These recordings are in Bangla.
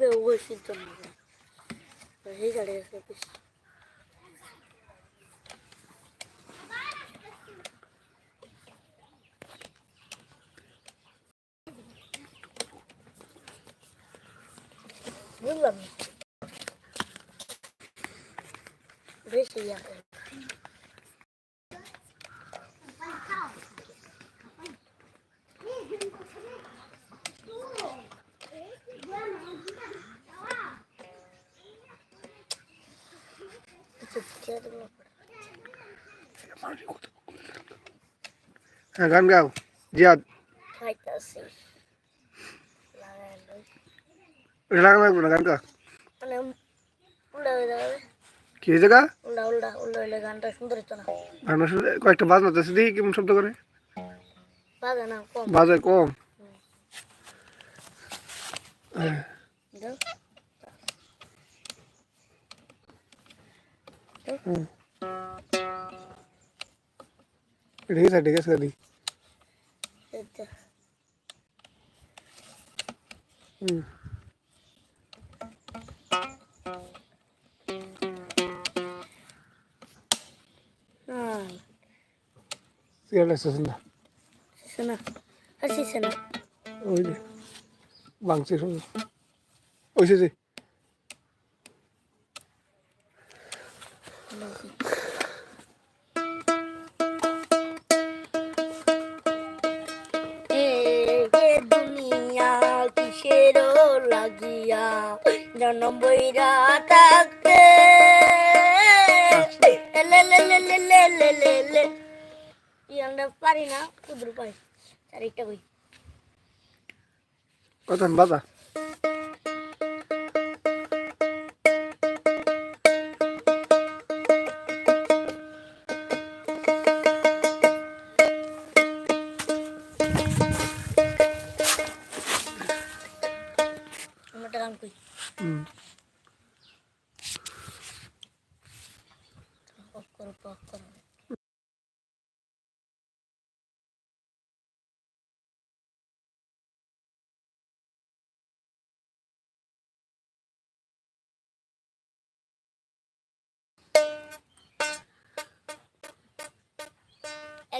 没有问怎么样？我接下来也不行。你冷，没时间。গান গাও জিয়াদ লাগানো লাগবে না গান গা কি হয়েছে গা গানটা সুন্দর কয়েকটা বাজনা তো দিই কেমন শব্দ করে বাজে কম ठीक है ठीक है सर 的的。嗯。嗯。这个来试试呢。试试呢，还是试试呢？哦，忘记什么？哦，谢谢。ইয়ানটা পারি না কুদুর পারি। চারিটা বই কতক্ষণ বাজা?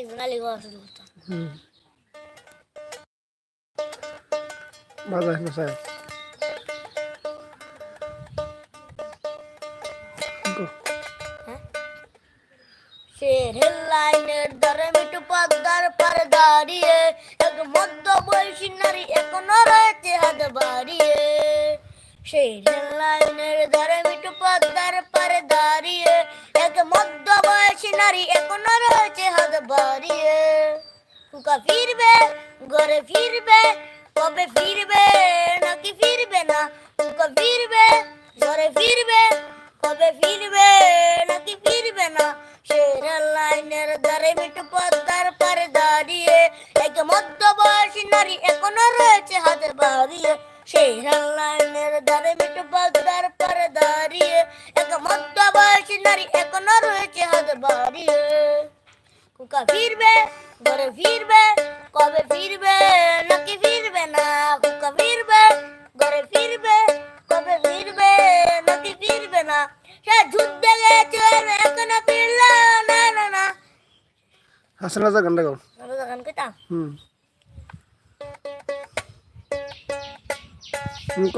গাওয়া শুরু করতাম। হুম। বাজা না সাহেব শেরের লাইনের ধারে মিটু পদ্মার পারে দাঁড়িয়ে এক মধ্য বয়সী নারী এখনও রয়েছে হাত বাড়িয়ে। শেরের লাইনের ধারে মিটু পদ্মার পারে দাঁড়িয়ে এক মধ্য বয়সী নারী এখনও রয়েছে হাত বাড়িয়ে। কুকা ফিরবে, ঘরে ফিরবে, কবে ফিরবে, নাকি ফিরবে না? কুকা ফিরবে, ঘরে ফিরবে, কবে ফিরবে, নাকি ফিরবে না? সেরা লাইনের ধারে মিটু পদ্মার পারে দাঁড়িয়ে এক মধ্য বয়সী নারী এখনও রয়েছে হাতে বাড়িয়ে। সেরা লাইনের ধারে মিটু পদ্মার নারী এখনও রয়েছে হাতে বাড়িয়ে কুকা ফিরবে ঘরে ফিরবে কবে ফিরবে নাকি ফিরবে না? কুকা ফিরবে ঘরে ফিরবে কবে ফিরবে নাকি ফিরবে না? সে যুদ্ধে গেছে এখনও ফিরল না না না। হাসনা যা গানটা গাও। কেতাম হুম। হুম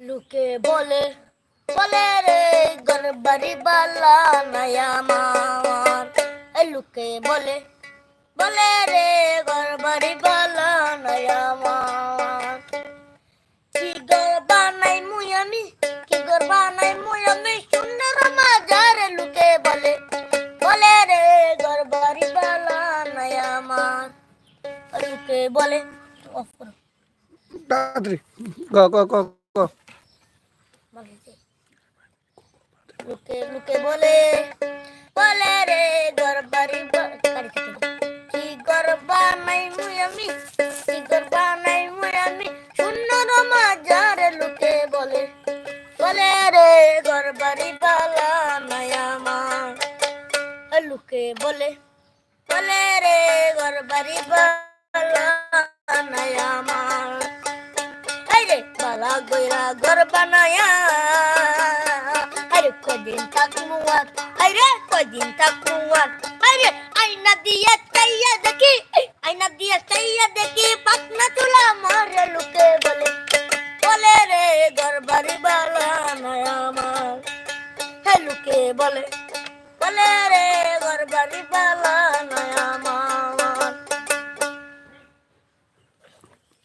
লোকে বলে বলে রে গরবারি বালা নয়া মার লোকে বলে বলে রে গরবারি বালা নয়া মার কি গর বানাই মুই কি গর বানাই মুই সুন্দর মাজার লোকে বলে বলে রে গরবারি বালা নয়া মার লোকে বলে, অফ করো। তাড়াতাড়ি, গ গ গ গ। লোকে লোকে বলে বলে রে কি গরবা নাই আমি, কি গরবা নাই আমি শূন্য রমাজার বলে বলে রে গরবারি বালা নাই আমার। লোকে বলে বলে রে বালা বালা গইরা গরবা কদিন থাকব আর আরে কদিন থাকব আর আরে আইনা দিয়ে চাইয়া দেখি আইনা দিয়ে চাইয়া দেখি পাকনা চুলা মারে লুকে বলে। বলে রে ঘর বাড়ি বালা নয় আমার হে লুকে বলে। বলে রে ঘর বাড়ি বালা নয় আমার।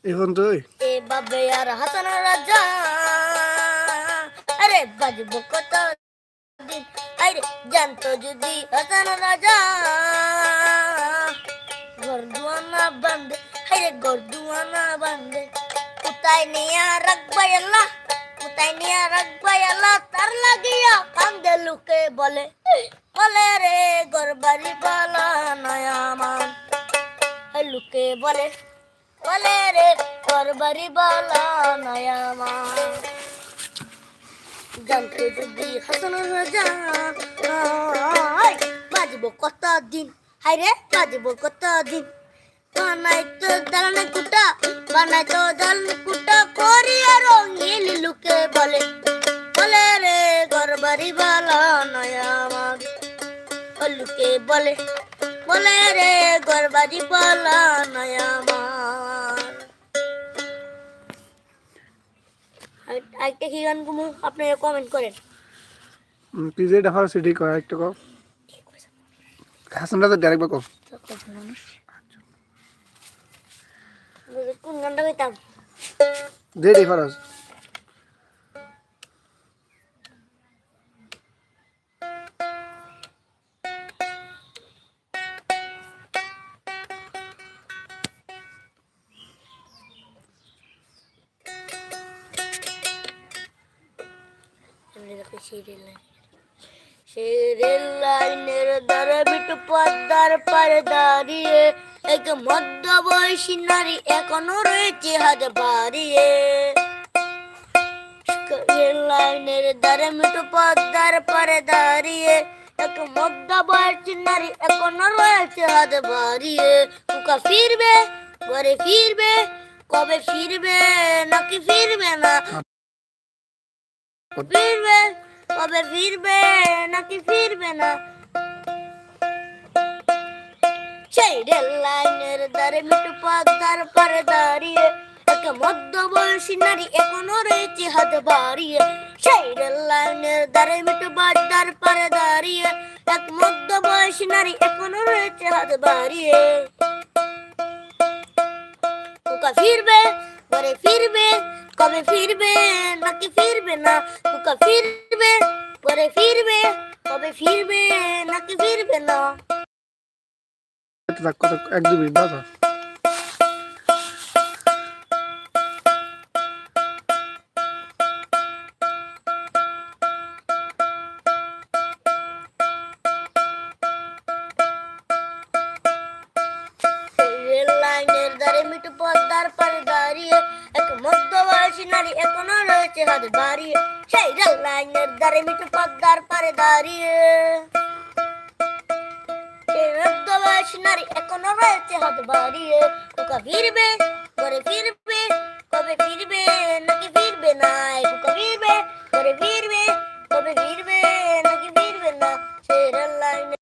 এখন তুই এভাবে আর হাসান রাজা আরে বাজবো কত আরে জানতো যদি হাসান রাজা। গর্দুয়ানা বান্ধে আরে গর্দুয়ানা বান্ধে কোথায় নিয়ে রাখবা আল্লাহ কোথায় নিয়ে রাখবা আল্লাহ তার লাগিয়া কান্দে লুকে বলে বলে রে গরবারি বালা নয় আমার লুকে বলে বলে রে করবারি বালা নয়ামা জানতে যদি হাসান বাজবো কত দিন হাই রে, বাজবো কত দিন বানাই তো দালানে কুটা, বানাই তো দালানে কুটা, করি আর রঙিন লুকে বলে। বলে রে গরবারি বালা নয়ামা লুকে বলে বলে রে গরবারি বালা নয়ামার আরেকটা কি গান গুমু আপনারা কমেন্ট করেন। তুই যে দেখা সেটাই কর একটা কর। হাসান তো ডাইরেক্ট কর কোন গানটা কইতাম যে দেখ এক মধ্য বয়সী নারী এখনও রয়েছে হাত বাড়িয়ে। লাইনের দ্বারা মিটু পদ্মার পারে দাঁড়িয়ে। এক মধ্য বয়সী নারী এখনও রয়েছে হাত বাড়িয়ে। কুকা ফিরবে, ঘরে ফিরবে, কবে ফিরবে, নাকি ফিরবে না? ফিরবে, কবে ফিরবে, নাকি ফিরবে না? সেই লাইনের পারে পারে ফিরবে, ঘরে ফিরবে, কবে ফিরবে, নাকি ফিরবে না? কুকা ফিরবে, ঘরে ফিরবে, কবে ফিরবে, নাকি ফিরবে না? থাক কত এক দাদা বয়সী নারী, এখনও রয়েছে হাত বাড়িয়ে। কুকা ফিরবে, ঘরে ফিরবে, কবে ফিরবে, নাকি ফিরবে না? ফিরবে, ঘরে ফিরবে, কবে ফিরবে, নাকি ফিরবে না? লাইনে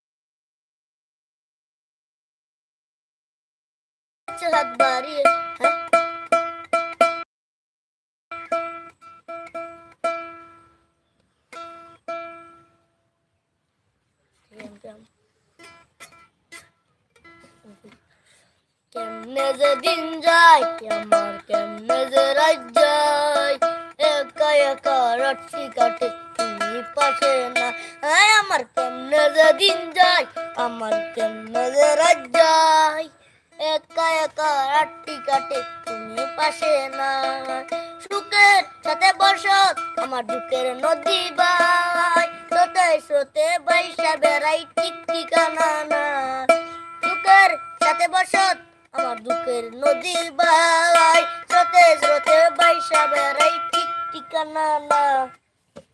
হাত বাড়িয়ে হ্যাঁ? কেমনে যে দিন যায় আমার কেমনে যে রাত যায়। একা একা রাত্রি কাটে, তুমি পাশে না। আমার কেমনে যে দিন যায়, আমার কেমনে যে রাত যায়। একা একা রাত্রি কাটে, তুমি পাশে না। সুখের সাথে বসত, আমার দুঃখের নদী বাই স্রোতে স্রোতে বাইসা বেড়াই ঠিক ঠিকানা না সুখের সাথে বসত আমার দুঃখের নদীর বাই স্রোতে স্রোতে বাইসা বেড়াই ঠিক ঠিকানা না।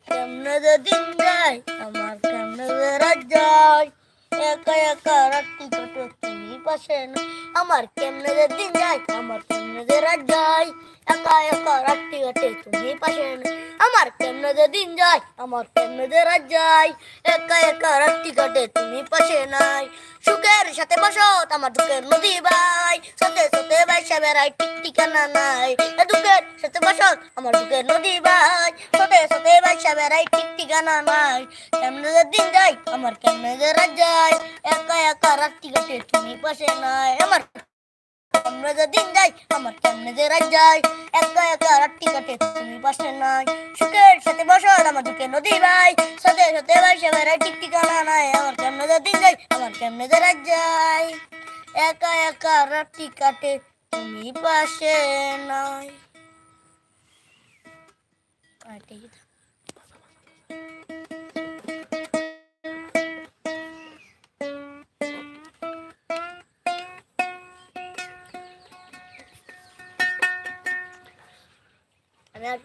কেমনে যে দিন যায়, আমার কেমনে যে রাত যায়। একা একা রাত্রি কাটে তুমি পাশে না, আমার কেমনে যে দিন যায়, আমার কেমনে যে রাত যায়। তুমি পাশে আমার কেমনে যে দিন যায় আমার কেমনে যে রাত যায় একা একা রাত্রি কাটে তুমি পাশে নাই সুখের সাথে বসো আমার দুঃখের নদী ভাই সাথে সাথে বাইসা বেড়াই ঠিক ঠিকানা নাই দুঃখের সাথে বসো আমার দুঃখের নদী ভাই সাথে সাথে বাইসা বেড়াই ঠিক ঠিকানা নাই যে দিন যায় আমার কেমনে যে রাত যায় একা একা রাত্রি কাটে তুমি পাশে নাই আমার কেমনে যে যায় আমার কেমনে যে রাত যায়, একা একা রাত্রি কাটে, তুমি পাশে নাই। সুখের সাথে বসো আমার দুঃখের নদী ভাই সাথে সাথে বাইসা বেড়াই ঠিক ঠিকানা নাই। আমার কেমনে যে দিন যায় আমার কেমনে যে রাত যায়। একা একা রাত্রি কাটে, তুমি পাশে নাই।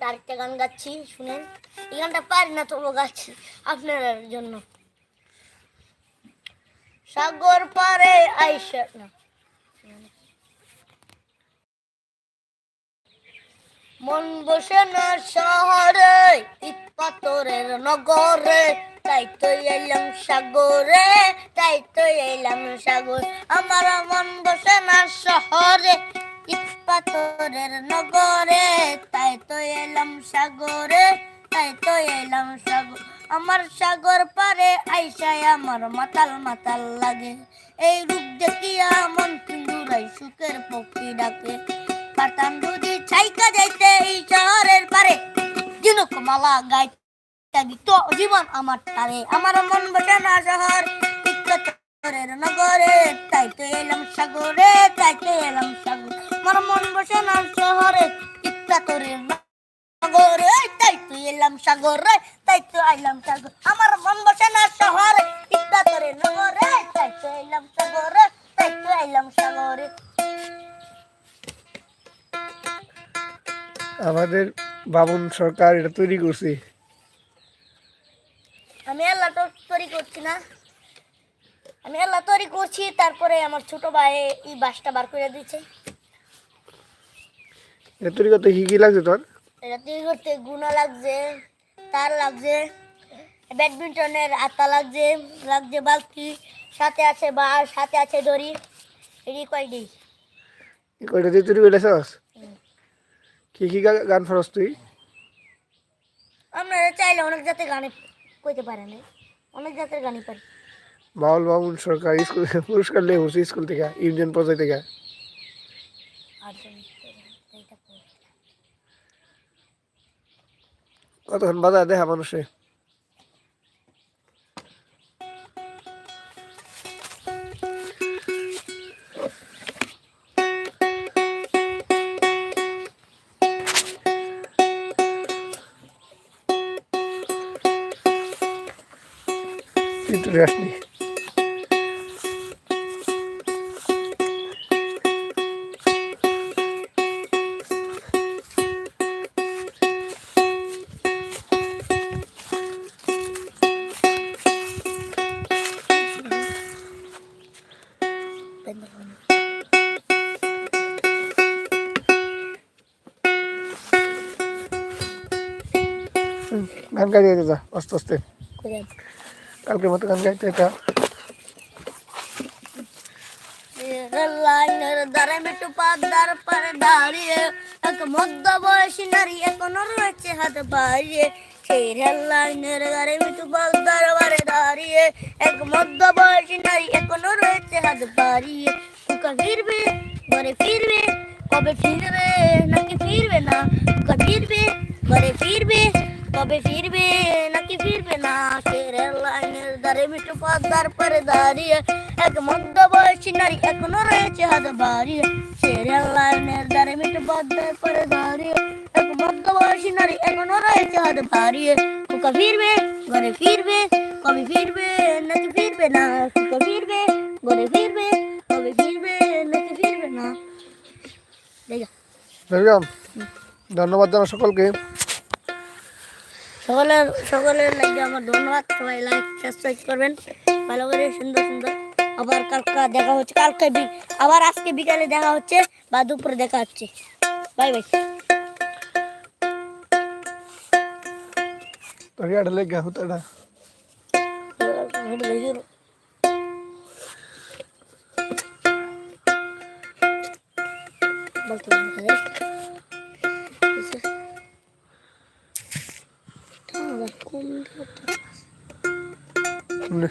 আরেকটা গান গাচ্ছি, শুনেন। এই গানটা পারি না তবু গাচ্ছি আপনার জন্য। সাগর পারে আইসা না। মন বসে না শহরে, ইট পাথরের নগরে। তাই তো এলাম সাগরে, তাই তো এলাম সাগর। আমার মন বসে না শহরে পাথরের নগরে, তাই তো এলাম সাগরে, তাই তো এলাম সাগর। আমার সাগর পারে আইসায় আমার মাতাল মাতাল লাগে। এই রূপ দেখিয়া মন পিন্দুরাই সুখের পক্ষী ডাকে। পারতাম যদি ছাইকা যাইতে এই শহরের পারে। জিনুক মালা গাইতে দিত জীবন আমার তারে। আমার মন বসে না শহর নগরে, তাই তো এলাম সাগরে, তাই তো এলাম সাগর। আমার মন বসে না শহরে ইচ্ছাচরের নগরে। তাই তো এলাম সাগরে তাই তো আইলাম সাগর। আমার মন বসে না শহরে ইচ্ছাচরের নগরে। তাই তো এলাম সাগরে তাই তো আইলাম সাগরে। আমাদের বাবুন সরকার এটা তৈরি করছে। আমি আল্লাহ তো তৈরি করছি না। আমি আল্লাহ তৈরি করছি তারপরে আমার ছোট ভাই এই বাসটা বার করে দিয়েছে। এটা তৈরি করতে কি কি লাগছে তোর? এটা তৈরি করতে গুণা লাগছে তার লাগছে ব্যাডমিন্টনের আতা লাগছে লাগছে বালতি সাথে আছে বার সাথে আছে দড়ি এটি কয়টি? কয়টা? দিয়ে তৈরি করেছস কি কি গান ফরস তুই? আপনারা চাইলে অনেক জাতের গানে কইতে পারেন অনেক জাতের গানই পারি। বাউল বাবুন সরকার স্কুল পুরস্কার লেগে স্কুল থেকে ইউনিয়ন পর্যায় থেকে। করি। কতক্ষণ বাজার দেখা মানুষে? গান গাইতে যা আস্তে আস্তে। করে কালকে মতো গান গাইতে এটা। লাইনের দ্বারে মিটু পাদার পারে দাঁড়িয়ে এক মধ্য বয়সী নারী এখনও রয়েছে হাত বাড়িয়ে। সেই রেল লাইনের দ্বারে মিটু পাদার পারে দাঁড়িয়ে এক মধ্য বয়সী নারী এখনও রয়েছে হাত বাড়িয়ে। কুকা ফিরবে ঘরে ফিরবে কবে ফিরবে নাকি ফিরবে না? ফিরবে ঘরে ফিরবে কবে ফিরবে নাকি ফিরবে না? সে লাইনের দ্বারে মিটু পাদার পারে দাঁড়িয়ে এক মধ্য বয়সী নারী এখনও রয়েছে হাত বাড়িয়ে। সে লাইনের দ্বারে মিটু পাদার পারে দাঁড়িয়ে এক মধ্য বয়সী নারী এখনও রয়েছে হাত বাড়িয়ে। কুকা ফিরবে, ঘরে ফিরবে, কবে ফিরবে নাকি ফিরবে না? কুকা ফিরবে, ঘরে ফিরবে, কবে ফিরবে নাকি ফিরবে না? ধন্যবাদ জানা সকলকে। সকলের সকলের লাগে আমার ধন্যবাদ। সবাই লাইক সাবস্ক্রাইব করবেন। ভালো করে সুন্দর সুন্দর আবার কালকে দেখা হচ্ছে। কালকে আবার আজকে বিকালে দেখা হচ্ছে বা দুপুরে দেখা হচ্ছে। বাই বাই বলতে বলতে কোন নে